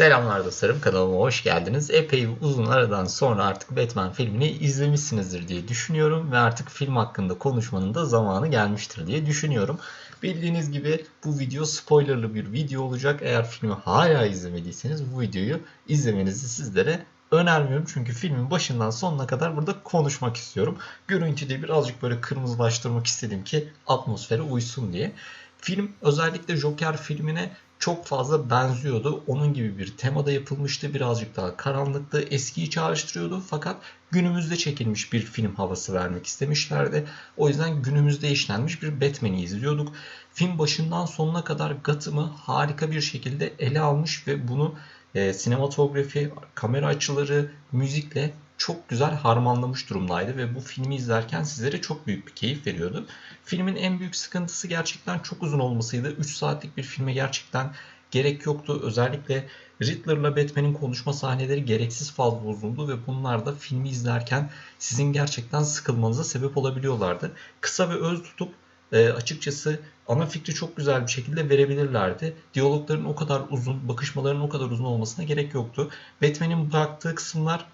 Selamlar dostlarım kanalıma hoş geldiniz. Epey uzun aradan sonra artık Batman filmini izlemişsinizdir diye düşünüyorum ve artık film hakkında konuşmanın da zamanı gelmiştir diye düşünüyorum. Bildiğiniz gibi bu video spoilerlı bir video olacak. Eğer filmi hala izlemediyseniz bu videoyu izlemenizi sizlere önermiyorum. Çünkü filmin başından sonuna kadar burada konuşmak istiyorum. Görüntüde birazcık böyle kırmızılaştırmak istedim ki atmosfere uysun diye. Film özellikle Joker filmine çok fazla benziyordu. Onun gibi bir temada yapılmıştı. Birazcık daha karanlıktı. Eskiyi çağrıştırıyordu. Fakat günümüzde çekilmiş bir film havası vermek istemişlerdi. O yüzden günümüzde işlenmiş bir Batman'i izliyorduk. Film başından sonuna kadar Gotham'ı harika bir şekilde ele almış ve bunu e, sinematografi, kamera açıları, müzikle çok güzel harmanlamış durumdaydı ve bu filmi izlerken sizlere çok büyük bir keyif veriyordu. Filmin en büyük sıkıntısı gerçekten çok uzun olmasıydı. 3 saatlik bir filme gerçekten gerek yoktu. Özellikle Riddler'la Batman'in konuşma sahneleri gereksiz fazla uzundu ve bunlar da filmi izlerken sizin gerçekten sıkılmanıza sebep olabiliyorlardı. Kısa ve öz tutup e, açıkçası ana fikri çok güzel bir şekilde verebilirlerdi. Diyalogların o kadar uzun, bakışmaların o kadar uzun olmasına gerek yoktu. Batman'in bıraktığı kısımlar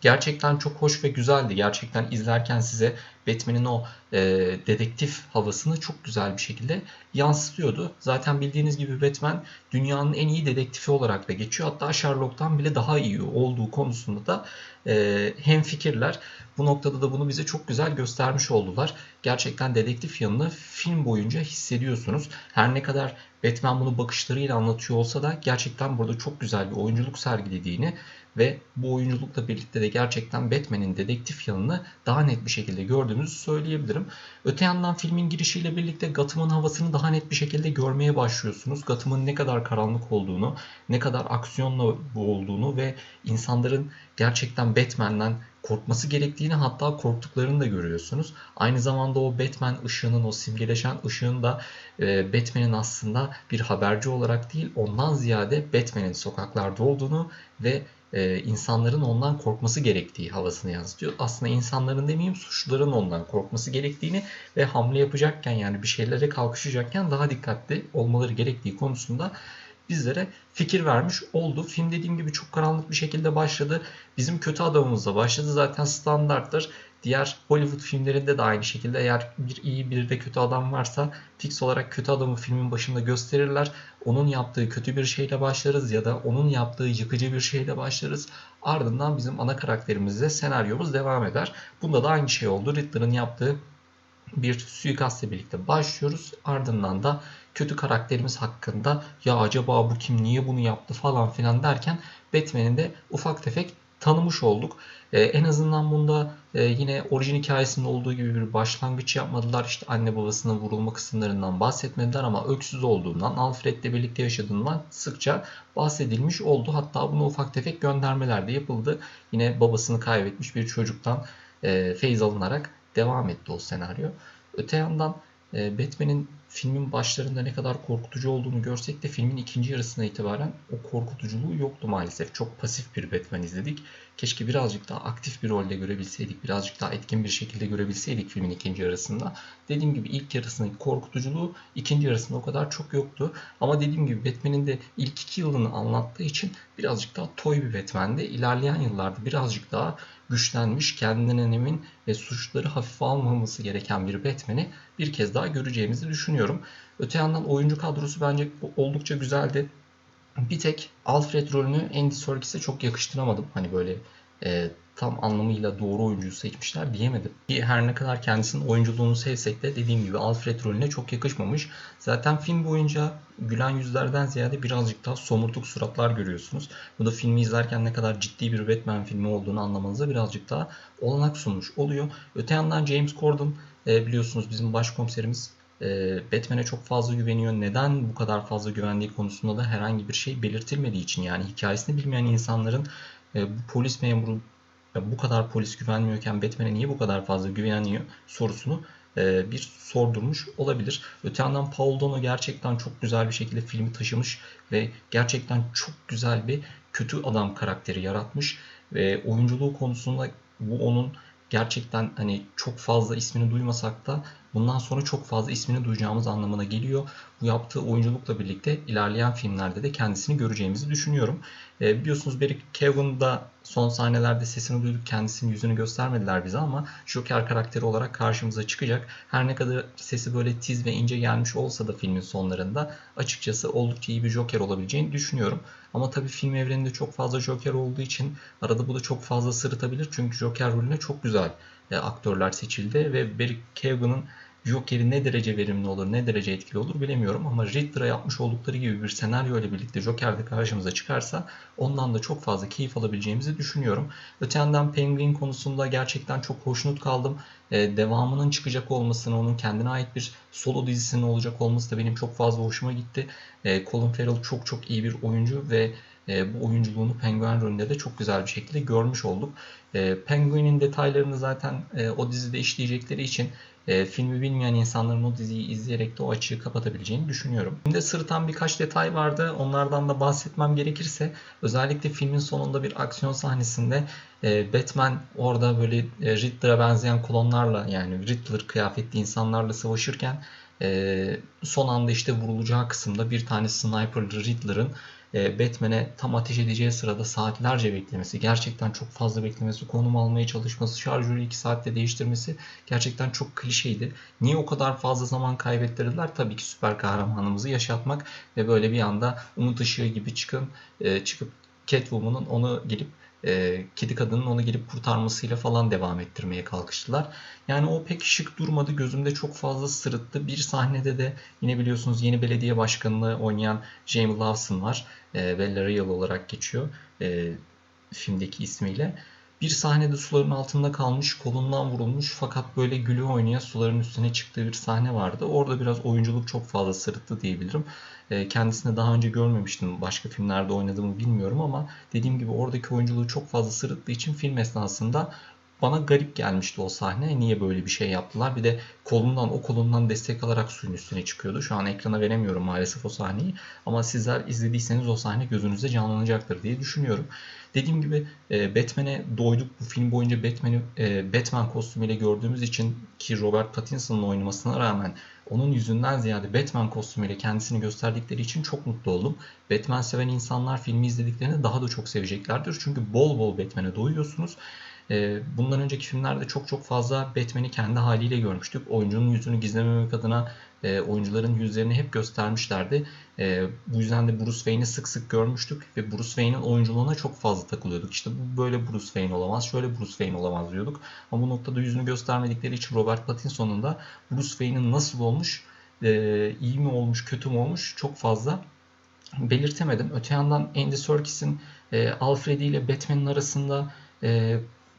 gerçekten çok hoş ve güzeldi. Gerçekten izlerken size Batman'in o e, dedektif havasını çok güzel bir şekilde yansıtıyordu. Zaten bildiğiniz gibi Batman dünyanın en iyi dedektifi olarak da geçiyor. Hatta Sherlock'tan bile daha iyi olduğu konusunda da e, hem fikirler. Bu noktada da bunu bize çok güzel göstermiş oldular. Gerçekten dedektif yanını film boyunca hissediyorsunuz. Her ne kadar Batman bunu bakışlarıyla anlatıyor olsa da gerçekten burada çok güzel bir oyunculuk sergilediğini ve bu oyunculukla birlikte de gerçekten Batman'in dedektif yanını daha net bir şekilde gördüğünüzü söyleyebilirim. Öte yandan filmin girişiyle birlikte Gotham'ın havasını daha net bir şekilde görmeye başlıyorsunuz. Gotham'ın ne kadar karanlık olduğunu, ne kadar aksiyonla olduğunu ve insanların gerçekten Batman'den korkması gerektiğini hatta korktuklarını da görüyorsunuz. Aynı zamanda o Batman ışığının, o simgeleşen ışığın da e, Batman'in aslında bir haberci olarak değil ondan ziyade Batman'in sokaklarda olduğunu ve e, insanların ondan korkması gerektiği havasını yansıtıyor. Aslında insanların demeyeyim suçluların ondan korkması gerektiğini ve hamle yapacakken yani bir şeylere kalkışacakken daha dikkatli olmaları gerektiği konusunda bizlere fikir vermiş oldu. Film dediğim gibi çok karanlık bir şekilde başladı. Bizim kötü adamımızla başladı. Zaten standarttır. Diğer Hollywood filmlerinde de aynı şekilde eğer bir iyi bir de kötü adam varsa fix olarak kötü adamı filmin başında gösterirler. Onun yaptığı kötü bir şeyle başlarız ya da onun yaptığı yıkıcı bir şeyle başlarız. Ardından bizim ana karakterimizle senaryomuz devam eder. Bunda da aynı şey oldu. Riddler'ın yaptığı bir suikastla birlikte başlıyoruz. Ardından da kötü karakterimiz hakkında ya acaba bu kim niye bunu yaptı falan filan derken Batman'in de ufak tefek tanımış olduk. Ee, en azından bunda e, yine orijin hikayesinde olduğu gibi bir başlangıç yapmadılar. İşte anne babasının vurulma kısımlarından bahsetmediler ama öksüz olduğundan, Alfred'le birlikte yaşadığından sıkça bahsedilmiş oldu. Hatta buna ufak tefek göndermeler de yapıldı. Yine babasını kaybetmiş bir çocuktan e, feyz alınarak devam etti o senaryo. Öte yandan e, Batman'in filmin başlarında ne kadar korkutucu olduğunu görsek de filmin ikinci yarısına itibaren o korkutuculuğu yoktu maalesef. Çok pasif bir Batman izledik. Keşke birazcık daha aktif bir rolde görebilseydik, birazcık daha etkin bir şekilde görebilseydik filmin ikinci yarısında. Dediğim gibi ilk yarısındaki korkutuculuğu ikinci yarısında o kadar çok yoktu. Ama dediğim gibi Batman'in de ilk iki yılını anlattığı için birazcık daha toy bir Batman'di. İlerleyen yıllarda birazcık daha güçlenmiş, kendinden emin ve suçları hafife almaması gereken bir Batman'i bir kez daha göreceğimizi düşünüyorum. Öte yandan oyuncu kadrosu bence oldukça güzeldi. Bir tek Alfred rolünü Andy Serkis'e çok yakıştıramadım. Hani böyle e, tam anlamıyla doğru oyuncuyu seçmişler diyemedim. Her ne kadar kendisinin oyunculuğunu sevsek de dediğim gibi Alfred rolüne çok yakışmamış. Zaten film boyunca gülen yüzlerden ziyade birazcık daha somurtuk suratlar görüyorsunuz. Bu da filmi izlerken ne kadar ciddi bir Batman filmi olduğunu anlamanıza birazcık daha olanak sunmuş oluyor. Öte yandan James Corden e, biliyorsunuz bizim başkomiserimiz Batman'e çok fazla güveniyor. Neden bu kadar fazla güvendiği konusunda da herhangi bir şey belirtilmediği için yani hikayesini bilmeyen insanların e, bu polis memuru bu kadar polis güvenmiyorken Batman'e niye bu kadar fazla güveniyor sorusunu bir sordurmuş olabilir. Öte yandan Paul Dano gerçekten çok güzel bir şekilde filmi taşımış ve gerçekten çok güzel bir kötü adam karakteri yaratmış ve oyunculuğu konusunda bu onun gerçekten hani çok fazla ismini duymasak da bundan sonra çok fazla ismini duyacağımız anlamına geliyor. Bu yaptığı oyunculukla birlikte ilerleyen filmlerde de kendisini göreceğimizi düşünüyorum. E, biliyorsunuz Barry Keoghan da son sahnelerde sesini duyduk kendisinin yüzünü göstermediler bize ama Joker karakteri olarak karşımıza çıkacak. Her ne kadar sesi böyle tiz ve ince gelmiş olsa da filmin sonlarında açıkçası oldukça iyi bir Joker olabileceğini düşünüyorum. Ama tabii film evreninde çok fazla Joker olduğu için arada bu da çok fazla sırıtabilir. Çünkü Joker rolüne çok güzel aktörler seçildi ve Barry Keoghan'ın Joker'i ne derece verimli olur, ne derece etkili olur bilemiyorum ama Riddler'a yapmış oldukları gibi bir senaryo ile birlikte Joker de karşımıza çıkarsa ondan da çok fazla keyif alabileceğimizi düşünüyorum. Öte yandan Penguin konusunda gerçekten çok hoşnut kaldım. Ee, devamının çıkacak olmasını, onun kendine ait bir solo dizisinin olacak olması da benim çok fazla hoşuma gitti. Ee, Colin Farrell çok çok iyi bir oyuncu ve e, bu oyunculuğunu Penguin rolünde de çok güzel bir şekilde görmüş olduk. E, Penguin'in detaylarını zaten e, o dizide işleyecekleri için e, filmi bilmeyen insanların o diziyi izleyerek de o açığı kapatabileceğini düşünüyorum. Filmde sırıtan birkaç detay vardı. Onlardan da bahsetmem gerekirse özellikle filmin sonunda bir aksiyon sahnesinde e, Batman orada böyle e, Riddler'a benzeyen kolonlarla yani Riddler kıyafetli insanlarla savaşırken e, son anda işte vurulacağı kısımda bir tane sniper Riddler'ın Batman'e tam ateş edeceği sırada saatlerce beklemesi, gerçekten çok fazla beklemesi, konum almaya çalışması, şarjörü 2 saatte değiştirmesi gerçekten çok klişeydi. Niye o kadar fazla zaman kaybettirdiler? Tabii ki süper kahramanımızı yaşatmak ve böyle bir anda umut ışığı gibi çıkın, e, çıkıp Catwoman'ın onu gelip e, kedi kadının onu gelip kurtarmasıyla falan devam ettirmeye kalkıştılar. Yani o pek şık durmadı. Gözümde çok fazla sırıttı. Bir sahnede de yine biliyorsunuz yeni belediye başkanlığı oynayan Jamie Lawson var. E, Bella Real olarak geçiyor e, filmdeki ismiyle. Bir sahnede suların altında kalmış, kolundan vurulmuş fakat böyle gülü oynaya suların üstüne çıktığı bir sahne vardı. Orada biraz oyunculuk çok fazla sırıttı diyebilirim. E, kendisini daha önce görmemiştim. Başka filmlerde oynadığımı bilmiyorum ama dediğim gibi oradaki oyunculuğu çok fazla sırıttığı için film esnasında bana garip gelmişti o sahne. Niye böyle bir şey yaptılar? Bir de kolundan o kolundan destek alarak suyun üstüne çıkıyordu. Şu an ekrana veremiyorum maalesef o sahneyi. Ama sizler izlediyseniz o sahne gözünüzde canlanacaktır diye düşünüyorum. Dediğim gibi e, Batman'e doyduk. Bu film boyunca Batman'i e, Batman kostümüyle gördüğümüz için ki Robert Pattinson'ın oynamasına rağmen onun yüzünden ziyade Batman kostümüyle kendisini gösterdikleri için çok mutlu oldum. Batman seven insanlar filmi izlediklerinde daha da çok seveceklerdir. Çünkü bol bol Batman'e doyuyorsunuz. Ee, bundan önceki filmlerde çok çok fazla Batman'i kendi haliyle görmüştük. Oyuncunun yüzünü gizlememek adına e, oyuncuların yüzlerini hep göstermişlerdi. E, bu yüzden de Bruce Wayne'i sık sık görmüştük ve Bruce Wayne'in oyunculuğuna çok fazla takılıyorduk. İşte bu böyle Bruce Wayne olamaz, şöyle Bruce Wayne olamaz diyorduk. Ama bu noktada yüzünü göstermedikleri için Robert Pattinson'un da Bruce Wayne'in nasıl olmuş, e, iyi mi olmuş, kötü mü olmuş çok fazla belirtemedim. Öte yandan Andy Serkis'in Alfred ile Batman'in arasında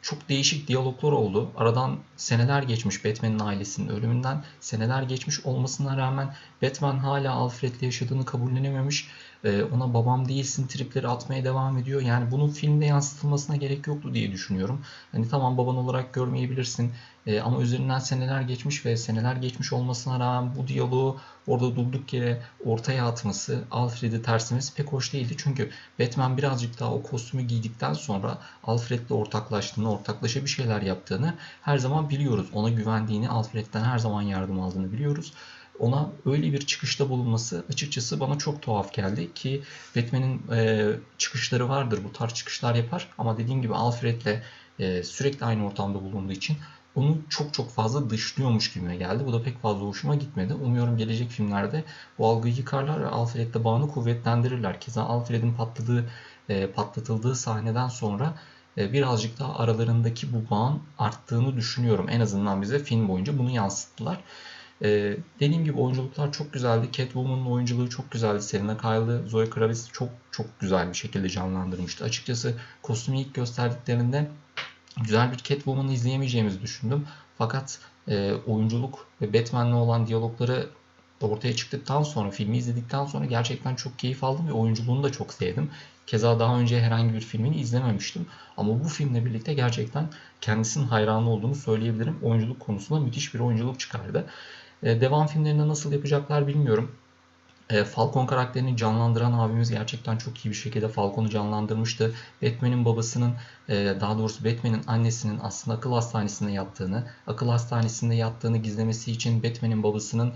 çok değişik diyaloglar oldu. Aradan seneler geçmiş Batman'in ailesinin ölümünden. Seneler geçmiş olmasına rağmen Batman hala Alfred'le yaşadığını kabullenememiş. Ee, ona babam değilsin tripleri atmaya devam ediyor. Yani bunun filmde yansıtılmasına gerek yoktu diye düşünüyorum. Hani tamam baban olarak görmeyebilirsin e, ama üzerinden seneler geçmiş ve seneler geçmiş olmasına rağmen bu diyaloğu orada durduk yere ortaya atması, Alfred'i terslemesi pek hoş değildi. Çünkü Batman birazcık daha o kostümü giydikten sonra Alfred'le ortaklaştığını, ortaklaşa bir şeyler yaptığını her zaman biliyoruz. Ona güvendiğini, Alfred'den her zaman yardım aldığını biliyoruz ona öyle bir çıkışta bulunması açıkçası bana çok tuhaf geldi ki Batman'in e, çıkışları vardır bu tarz çıkışlar yapar ama dediğim gibi Alfred'le e, sürekli aynı ortamda bulunduğu için onu çok çok fazla dışlıyormuş gibime geldi. Bu da pek fazla hoşuma gitmedi. Umuyorum gelecek filmlerde bu algıyı yıkarlar ve Alfred'le bağını kuvvetlendirirler. Keza Alfred'in patladığı, e, patlatıldığı sahneden sonra e, birazcık daha aralarındaki bu bağın arttığını düşünüyorum. En azından bize film boyunca bunu yansıttılar. Ee, dediğim gibi oyunculuklar çok güzeldi. Catwoman'ın oyunculuğu çok güzeldi. Selena Kyle'ı Zoe Kravitz çok çok güzel bir şekilde canlandırmıştı. Açıkçası kostümü ilk gösterdiklerinde güzel bir Catwoman'ı izleyemeyeceğimizi düşündüm. Fakat e, oyunculuk ve Batman'le olan diyalogları ortaya çıktıktan sonra, filmi izledikten sonra gerçekten çok keyif aldım ve oyunculuğunu da çok sevdim. Keza daha önce herhangi bir filmini izlememiştim. Ama bu filmle birlikte gerçekten kendisinin hayranı olduğunu söyleyebilirim. Oyunculuk konusunda müthiş bir oyunculuk çıkardı. E, devam filmlerinde nasıl yapacaklar bilmiyorum. E, Falcon karakterini canlandıran abimiz gerçekten çok iyi bir şekilde Falcon'u canlandırmıştı. Batman'in babasının, e, daha doğrusu Batman'in annesinin aslında akıl hastanesinde yattığını, akıl hastanesinde yattığını gizlemesi için Batman'in babasının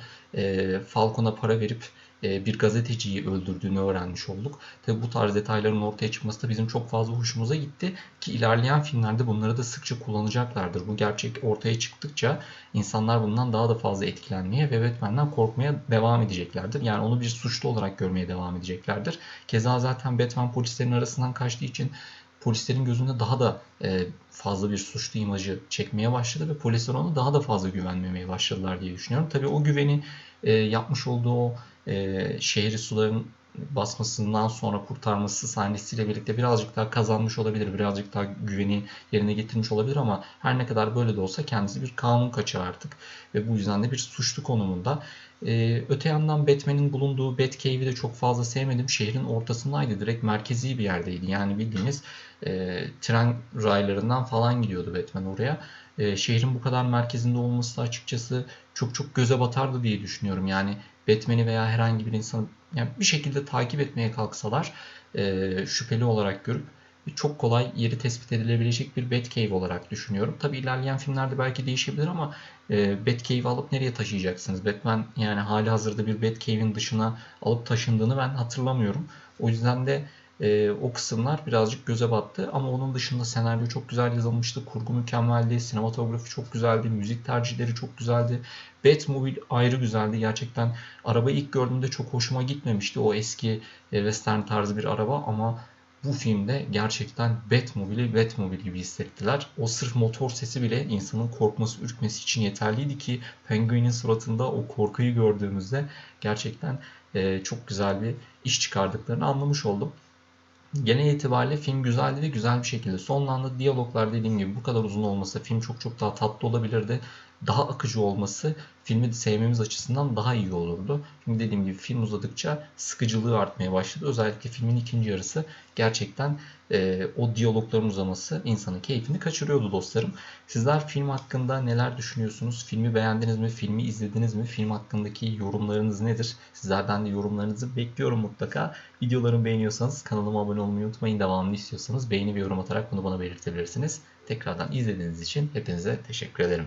Falcon'a para verip bir gazeteciyi öldürdüğünü öğrenmiş olduk. Tabi bu tarz detayların ortaya çıkması da bizim çok fazla hoşumuza gitti ki ilerleyen filmlerde bunları da sıkça kullanacaklardır. Bu gerçek ortaya çıktıkça insanlar bundan daha da fazla etkilenmeye ve Batman'den korkmaya devam edeceklerdir. Yani onu bir suçlu olarak görmeye devam edeceklerdir. Keza zaten Batman polislerin arasından kaçtığı için polislerin gözünde daha da e, fazla bir suçlu imajı çekmeye başladı ve polisler ona daha da fazla güvenmemeye başladılar diye düşünüyorum. Tabii o güveni e, yapmış olduğu o e, şehri suların basmasından sonra kurtarması sahnesiyle birlikte birazcık daha kazanmış olabilir. Birazcık daha güveni yerine getirmiş olabilir ama her ne kadar böyle de olsa kendisi bir kanun kaçağı artık. Ve bu yüzden de bir suçlu konumunda. Ee, öte yandan Batman'in bulunduğu Batcave'i de çok fazla sevmedim. Şehrin ortasındaydı. Direkt merkezi bir yerdeydi. Yani bildiğiniz e, tren raylarından falan gidiyordu Batman oraya. E, şehrin bu kadar merkezinde olması da açıkçası çok çok göze batardı diye düşünüyorum. Yani Batman'i veya herhangi bir insanı yani bir şekilde takip etmeye kalksalar e, şüpheli olarak görüp çok kolay yeri tespit edilebilecek bir Batcave olarak düşünüyorum. Tabi ilerleyen filmlerde belki değişebilir ama e, Batcave'i alıp nereye taşıyacaksınız? Batman yani hali hazırda bir Batcave'in dışına alıp taşındığını ben hatırlamıyorum. O yüzden de e, o kısımlar birazcık göze battı ama onun dışında senaryo çok güzel yazılmıştı, kurgu mükemmeldi, sinematografi çok güzeldi, müzik tercihleri çok güzeldi. Batmobile ayrı güzeldi. Gerçekten arabayı ilk gördüğümde çok hoşuma gitmemişti. O eski e, western tarzı bir araba ama bu filmde gerçekten Batmobile'i Batmobile gibi hissettiler. O sırf motor sesi bile insanın korkması, ürkmesi için yeterliydi ki Penguin'in suratında o korkuyu gördüğümüzde gerçekten e, çok güzel bir iş çıkardıklarını anlamış oldum. Genel itibariyle film güzeldi ve güzel bir şekilde sonlandı. Diyaloglar dediğim gibi bu kadar uzun olmasa film çok çok daha tatlı olabilirdi. Daha akıcı olması filmi sevmemiz açısından daha iyi olurdu. Çünkü dediğim gibi film uzadıkça sıkıcılığı artmaya başladı. Özellikle filmin ikinci yarısı gerçekten e, o diyalogların uzaması insanın keyfini kaçırıyordu dostlarım. Sizler film hakkında neler düşünüyorsunuz? Filmi beğendiniz mi? Filmi izlediniz mi? Film hakkındaki yorumlarınız nedir? Sizlerden de yorumlarınızı bekliyorum mutlaka. Videolarımı beğeniyorsanız kanalıma abone olmayı unutmayın. Devamını istiyorsanız beğeni ve yorum atarak bunu bana belirtebilirsiniz. Tekrardan izlediğiniz için hepinize teşekkür ederim.